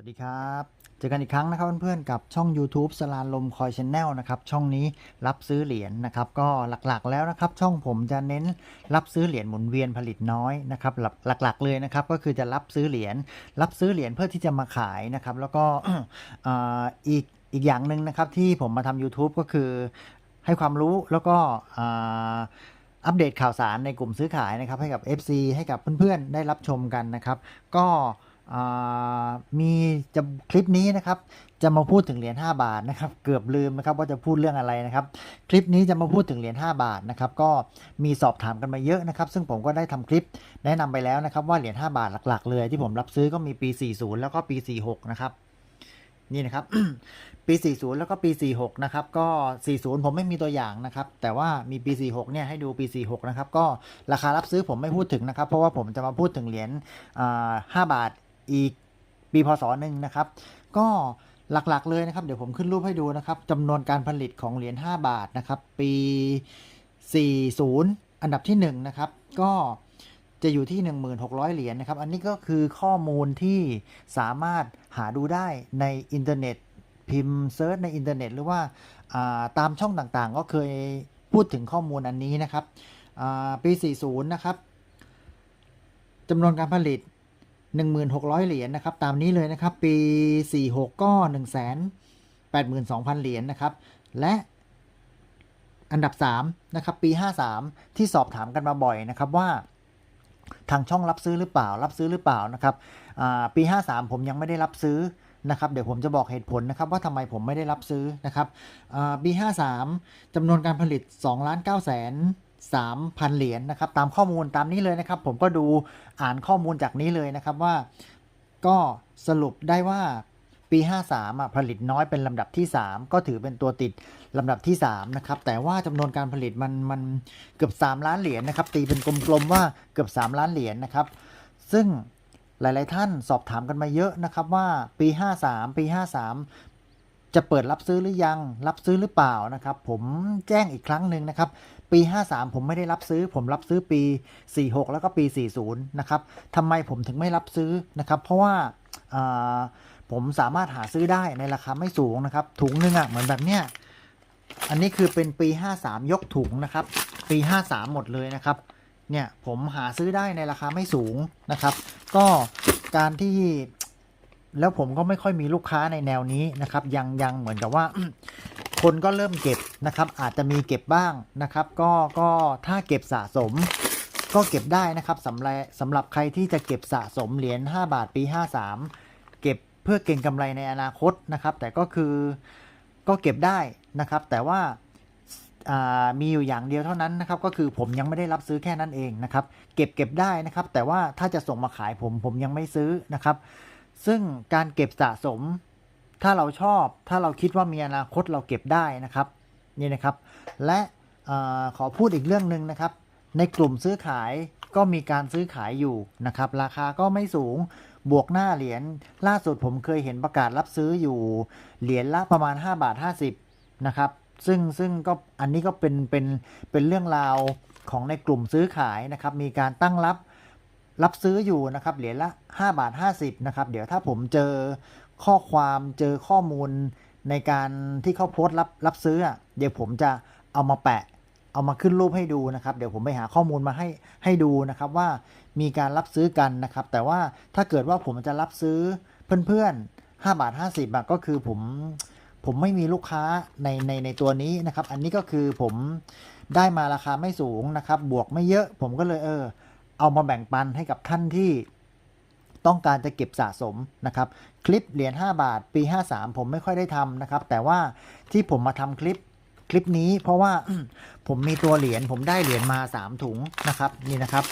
สวัสดีครับ เจอกันอีกครั้งนะครับเพื่อนๆกับช่อง YouTube สลาลมคอยชแนลนะครับช่องนี้รับซื้อเหรียญนะครับ ก็หลักๆแล้วนะครับ ช่องผมจะเน้นรับซื้อเหรียญหมุนเวียนผลิตน้อยนะครับหลักๆเลยนะครับก็คือจะรับซื้อเหรียญรับซื้อเหรียญเพื่อที่จะมาขายนะครับ แล้วก็อีกอีกอย่างหนึ่งนะครับที่ผมมาทำ YouTube ก็คือให้ความรู้แล้วก็อัปเดตข่าวสารในกลุ่มซื้อขายนะครับให้กับ FC ให้กับเพื่อนๆได้รับชมกันนะครับ ก็ มีจะคลิปนี้นะครับ จะมาพูดถึงเหรียญ5บาทนะครับ เกือบลืมนะครับว่าจะพูดเรื่องอะไรนะครับ คลิปนี้จะมาพูดถึงเหรียญ5บาทนะครับ ก็มีสอบถามกันมาเยอะนะครับ ซึ่งผมก็ได้ทำคลิปแนะนำไปแล้วนะครับ ว่าเหรียญ5บาทหลักๆเลย ที่ผมรับซื้อก็มีปี 40 แล้วก็ปี 46 นะครับนี่นะครับปี 40 แล้วก็ปี 46 นะครับ ก็ 40 ผมไม่มีตัวอย่างนะครับ แต่ว่ามีปี 46 เนี่ยให้ดูปี 46 นะครับ ก็ราคารับซื้อผมไม่พูดถึงนะครับ เพราะว่าผมจะมาพูดถึงเหรียญ5บาท อีกปีพศหนึ่งนะครับ ก็หลักๆเลยนะครับ เดี๋ยวผมขึ้นรูปให้ดูนะครับจำนวนการผลิตของเหรียญ5บาทนะครับ ปี 40 อันดับที่1นะครับก็จะอยู่ที่ 1600 เหรียญนะครับ อันนี้ก็คือข้อมูลที่สามารถหาดูได้ในอินเทอร์เน็ต พิมพ์เซิร์ชในอินเทอร์เน็ต หรือว่าาตามช่องต่างๆ ก็เคยพูดถึงข้อมูลอันนี้นะครับอ่าปี 40 นะครับจำนวนการผลิต 1,600 เหรียญนะครับ ตามนี้เลยนะครับ ปี 46 ก็ 182,000 เหรียญนะครับ และอันดับ 3 นะครับ ปี 53 ที่สอบถามกันมาบ่อยนะครับว่าทางช่องรับซื้อหรือเปล่า รับซื้อหรือเปล่านะครับอ่าปี 53 ผมยังไม่ได้รับซื้อนะครับเดี๋ยวผมจะบอกเหตุผลนะครับว่าทำไมผมไม่ได้รับซื้อนะครับอ่าปี53จำนวนการผลิต2ล้าน9แสน 3,000 เหรียญนะครับตามข้อมูลตามนี้เลยนะครับ ผมก็ดูอ่านข้อมูลจากนี้เลยนะครับว่าก็สรุปได้ว่าปี 53อะผลิตน้อยเป็นลำดับที่ 3 ก็ถือเป็นตัวติดลำดับที่3นะครับแต่ว่าจำนวนการผลิตมันมันเกือบ 3 ล้านเหรียญนะครับตีเป็นกลมๆว่าเกือบ 3 ล้านเหรียญนะครับ ซึ่งหลายๆท่านสอบถามกันมาเยอะนะครับว่าปี 53 ปี 53 จะเปิดรับซื้อหรือยัง รับซื้อหรือเปล่านะครับ ผมแจ้งอีกครั้งหนึ่งนะครับ ปี 53 ผมไม่ได้รับซื้อ ผมรับซื้อปี 46 แล้วก็ปี 40 นะครับทำไมผมถึงไม่รับซื้อนะครับ เพราะว่าผมสามารถหาซื้อได้ในราคาไม่สูงนะครับ ถุงหนึงอะเหมือนแบบเนี้ยอันนี้คือเป็นปี 53 ยกถุงนะครับ ปี 53 หมดเลยนะครับ เนี่ยผมหาซื้อได้ในราคาไม่สูงนะครับ ก็การที่แล้วผมก็ไม่ค่อยมีลูกค้าในแนวนี้นะครับ ยังยังเหมือนกับว่า คนก็เริ่มเก็บนะครับ อาจจะมีเก็บบ้างนะครับ ก็ก็ถ้าเก็บสะสม ก็เก็บได้นะครับสำหรับสำหรับใครที่จะเก็บสะสมเหรียญ5บาทปี 53 เก็บเพื่อเก็งกำไรในอนาคตนะครับ แต่ก็คือก็เก็บได้นะครับ แต่ว่าอ่ามีอยู่อย่างเดียวเท่านั้นนะครับก็คือผมยังไม่ได้รับซื้อแค่นั้นเองนะครับ เก็บเก็บได้นะครับ แต่ว่าถ้าจะส่งมาขายผมผมยังไม่ซื้อนะครับ ซึ่งการเก็บสะสม ถ้าเราชอบถ้าเราคิดว่ามีอนาคตเราเก็บได้นะครับนี่นะครับ และอขอพูดอีกเรื่องหนึ่งนะครับ ในกลุ่มซื้อขายก็มีการซื้อขายอยู่นะครับ ราคาก็ไม่สูงบวกหน้าเหรียญล่าสุดผมเคยเห็นประกาศรับซื้ออยู่เหรียญละประมาณ 5 บาท 50 นะครับ ซึ่งซึ่งก็อันนี้ก็เป็นเป็นเป็นเรื่องราวของในกลุ่มซื้อขายนะครับ มีการตั้งรับรับซื้ออยู่นะครับเหรียญละ 5 บาท 50 นะครับ เดี๋ยวถ้าผมเจอ ข้อความเจอข้อมูลในการที่เขาโพสต์รับรับซื้อ เดี๋ยวผมจะเอามาแปะ เอามาขึ้นรูปให้ดูนะครับ เดี๋ยวผมไปหาข้อมูลมาให้ให้ดูนะครับว่ามีการรับซื้อกันนะครับ แต่ว่าถ้าเกิดว่าผมจะรับซื้อเพื่อนๆ5บาท50บาทก็คือผมผมไม่มีลูกค้าในในในตัวนี้นะครับ อันนี้ก็คือผมได้มาราคาไม่สูงนะครับ บวกไม่เยอะ ผมก็เลยเออ เอามาแบ่งปันให้กับท่านที่ ต้องการจะเก็บสะสมนะครับคลิปเหรียญ5บาทปี 53 ผมไม่ค่อยได้ทำนะครับ แต่ว่าที่ผมมาทำคลิปคลิปนี้เพราะว่าผมมีตัวเหรียญผมได้เหรียญมา 3 ถุงนะครับนี่นะครับ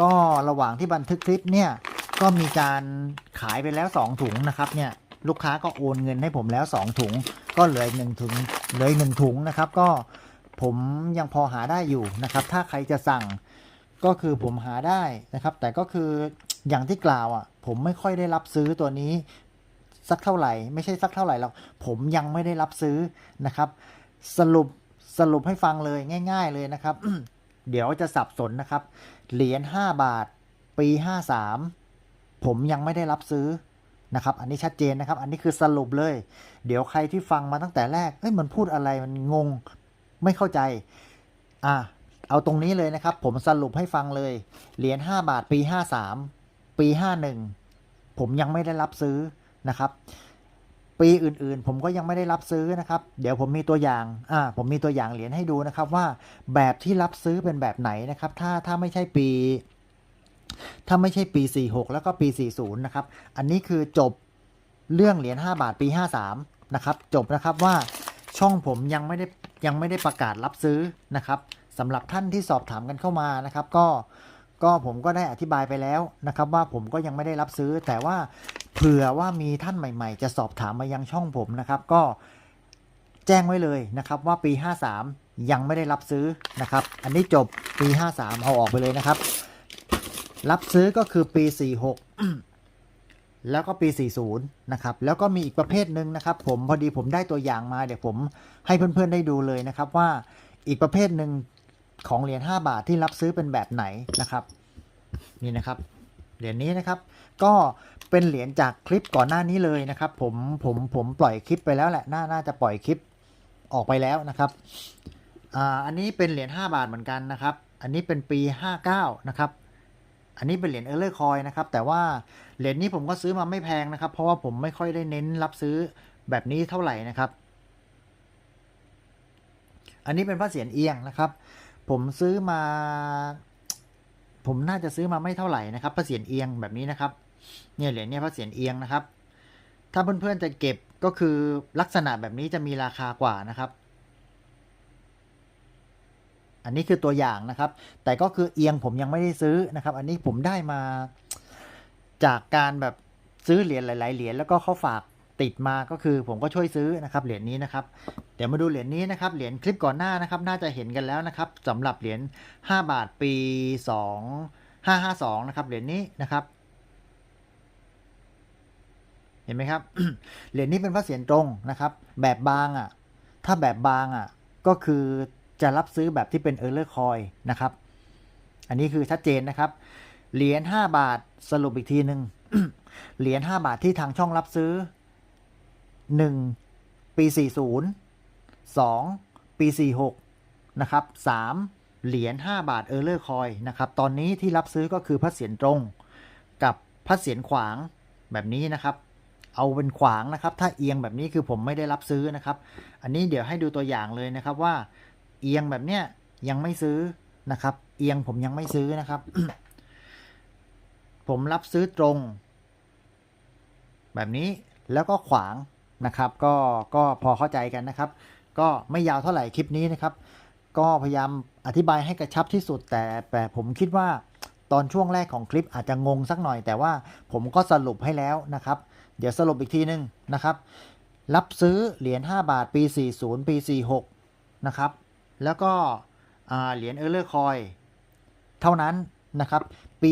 ก็ระหว่างที่บันทึกคลิปเนี่ยก็มีการขายไปแล้ว 2 ถุงนะครับเนี่ยลูกค้าก็โอนเงินให้ผมแล้ว 2 ถุง ก็เหลืออีกหนึ่งถุงเหลืออีกหนึ่งถุงนะครับ ก็ผมยังพอหาได้อยู่นะครับ ถ้าใครจะสั่งก็คือผมหาได้นะครับ แต่ก็คือ อย่างที่กล่าวอะ ผมไม่ค่อยได้รับซื้อตัวนี้ สักเท่าไหร่ ไม่ใช่สักเท่าไหร่หรอกผมยังไม่ได้รับซื้อนะครับ สรุปสรุปให้ฟังเลยง่าย ๆ เลยนะครับ เดี๋ยวจะสับสนนะครับ เหรียญ5บาท ปี 53 ผมยังไม่ได้รับซื้อนะครับ อันนี้ชัดเจนนะครับ อันนี้คือสรุปเลย เดี๋ยวใครที่ฟังมาตั้งแต่แรกเอ้ยมันพูดอะไรมันงงไม่เข้าใจ อะเอาตรงนี้เลยนะครับ ผมสรุปให้ฟังเลย เหรียญ5บาทปี 53 ปี 51 ผมยังไม่ได้รับซื้อนะครับ ปีอื่นๆ ผมก็ยังไม่ได้รับซื้อนะครับ เดี๋ยวผมมีตัวอย่างอ่าผมมีตัวอย่างเหรียญให้ดูนะครับว่าแบบที่รับซื้อเป็นแบบไหนนะครับ ถ้าถ้าไม่ใช่ปี ถ้าไม่ใช่ปี 46 แล้วก็ปี 40 นะครับ อันนี้คือจบเรื่องเหรียญ5บาทปี 53 นะครับ จบนะครับว่าช่องผมยังไม่ได้ยังไม่ได้ประกาศรับซื้อนะครับสำหรับท่านที่สอบถามกันเข้ามานะครับ ก็ ก็ผมก็ได้อธิบายไปแล้วนะครับ ว่าผมก็ยังไม่ได้รับซื้อ แต่ว่าเผื่อว่ามีท่านใหม่ ๆ จะสอบถามมายังช่องผมนะครับ ก็แจ้งไว้เลยนะครับ ว่าปี 53 ยังไม่ได้รับซื้อนะครับ อันนี้จบปี 53เอาออกไปเลยนะครับ รับซื้อก็คือปี 46 แล้วก็ปี 40 นะครับ แล้วก็มีอีกประเภทหนึ่งนะครับ ผมพอดีผมได้ตัวอย่างมาเดี๋ยวผมให้เพื่อนๆได้ดูเลยนะครับว่าอีกประเภทหนึ่ง ของเหรียญ5บาทที่รับซื้อเป็นแบบไหนนะครับนี่นะครับเหรียญนี้นะครับ ก็เป็นเหรียญจากคลิปก่อนหน้านี้เลยนะครับ ผมผมผมปล่อยคลิปไปแล้วแหละน่าน่าจะปล่อยคลิปออกไปแล้วนะครับอ่าอันนี้เป็นเหรียญ5บาทเหมือนกันนะครับ อันนี้เป็นปี 59 นะครับอันนี้เป็นเหรียญเออร์เลอร์คอยนะครับแต่ว่าเหรียญนี้ผมก็ซื้อมาไม่แพงนะครับ เพราะว่าผมไม่ค่อยได้เน้นรับซื้อแบบนี้เท่าไหร่นะครับ อันนี้เป็นพระเศียรเอียงนะครับ ผมซื้อมา ผมน่าจะซื้อมาไม่เท่าไหร่นะครับพระเศียรเอียงแบบนี้นะครับ เนี่ยเหรียญเนี่ยพระเศียรเอียงนะครับ ถ้าเพื่อนๆจะเก็บก็คือลักษณะแบบนี้จะมีราคากว่านะครับ อันนี้คือตัวอย่างนะครับ แต่ก็คือเอียงผมยังไม่ได้ซื้อนะครับ อันนี้ผมได้มาจากการแบบซื้อเหรียญหลาย ๆ เหรียญแล้วก็เขาฝาก ติดมาก็คือผมก็ช่วยซื้อนะครับเหรียญนี้นะครับเดี๋ยวมาดูเหรียญนี้นะครับเหรียญคลิปก่อนหน้านะครับ น่าจะเห็นกันแล้วนะครับสำหรับเหรียญ5 บาทปี 2 552นะครับเหรียญนี้นะครับเห็นไหมครับเหรียญนี้เป็นพระเศียรตรงนะครับ แบบบางอะถ้าแบบบางอะก็คือจะรับซื้อแบบที่เป็นเออร์เลอร์คอยนะครับ อันนี้คือชัดเจนนะครับ เหรียญ5บาทสรุปอีกทีหนึ่งเหรียญ5บาทที่ทางช่องรับซื้อ 1 ปี 40 2 ปี 46 นะครับ 3 เหรียญ5บาทเออร์เลอร์คอยนะครับ ตอนนี้ที่รับซื้อก็คือพระเศียรตรงกับพระเศียรขวางแบบนี้นะครับ เอาเป็นขวางนะครับ ถ้าเอียงแบบนี้คือผมไม่ได้รับซื้อนะครับ อันนี้เดี๋ยวให้ดูตัวอย่างเลยนะครับว่า เอียงแบบเนี้ยยังไม่ซื้อนะครับ เอียงผมยังไม่ซื้อนะครับ ผมรับซื้อตรง แบบนี้แล้วก็ขวาง นะครับ ก็ก็พอเข้าใจกันนะครับ ก็ไม่ยาวเท่าไหร่คลิปนี้นะครับ ก็พยายามอธิบายให้กระชับที่สุดแต่แต่ผมคิดว่าตอนช่วงแรกของคลิปอาจจะงงสักหน่อย แต่ว่าผมก็สรุปให้แล้วนะครับ เดี๋ยวสรุปอีกทีนึงนะครับ รับซื้อเหรียญ5บาทปี 40 ปี 46 นะครับ แล้วก็เหรียญเออร์เลอร์คอยเท่านั้นนะครับ ปี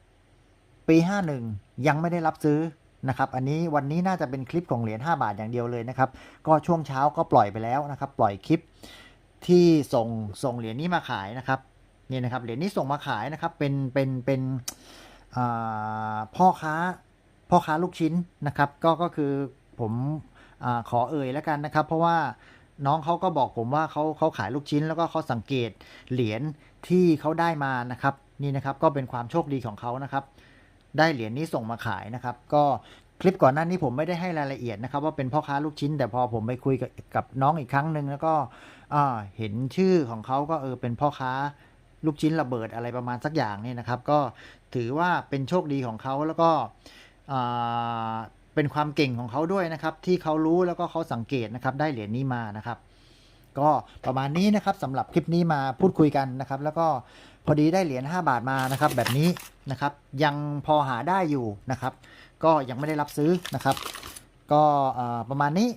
53 ปี 51 ยังไม่ได้รับซื้อ นะครับอันนี้วันนี้น่าจะเป็นคลิปของเหรียญ5บาทอย่างเดียวเลยนะครับก็ช่วงเช้าก็ปล่อยไปแล้วนะครับปล่อยคลิปที่ส่งส่งเหรียญนี้มาขายนะครับนี่นะครับเหรียญนี้ส่งมาขายนะครับเป็นเป็นเป็นพ่อค้าพ่อค้าลูกชิ้นนะครับก็ก็คือผมอขอเอ่ยแล้วกันนะครับ เพราะว่าน้องเขาก็บอกผมว่าเขาเขาขายลูกชิ้น แล้วก็เขาสังเกตเหรียญที่เขาได้มานะครับนี่นะครับก็เป็นความโชคดีของเขานะครับ ได้เหรียญนี้ส่งมาขายนะครับ ก็คลิปก่อนหน้านี้ผมไม่ได้ให้รายละเอียดนะครับ ว่าเป็นพ่อค้าลูกชิ้น แต่พอผมไปคุยกับกับน้องอีกครั้งหนึ่งแล้วก็เห็นชื่อของเขาก็เออเป็นพ่อค้าลูกชิ้นระเบิดอะไรประมาณสักอย่างนี่นะครับ ก็ถือว่าเป็นโชคดีของเขาแล้วก็เป็นความเก่งของเขาด้วยนะครับ ที่เขารู้แล้วก็เขาสังเกตนะครับ ได้เหรียญนี้มานะครับ ก็ประมาณนี้นะครับสำหรับคลิปนี้มาพูดคุยกันนะครับ แล้วก็ พอดีได้เหรียญ5บาทมานะครับ แบบนี้นะครับ ยังพอหาได้อยู่นะครับ ก็ยังไม่ได้รับซื้อนะครับ ก็ประมาณนี้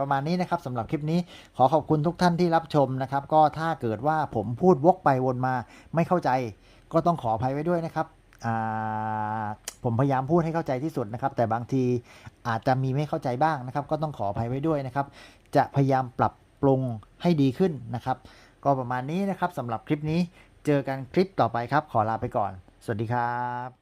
ประมาณนี้นะครับสำหรับคลิปนี้ขอขอบคุณทุกท่านที่รับชมนะครับ ก็ถ้าเกิดว่าผมพูดวกไปวนมาไม่เข้าใจ ก็ต้องขออภัยไว้ด้วยนะครับผมพยายามพูดให้เข้าใจที่สุดนะครับ แต่บางทีอาจจะมีไม่เข้าใจบ้างนะครับ ก็ต้องขออภัยไว้ด้วยนะครับ จะพยายามปรับปรุงให้ดีขึ้นนะครับ ก็ประมาณนี้นะครับสำหรับคลิปนี้ เจอกันคลิปต่อไปครับ ขอลาไปก่อน สวัสดีครับ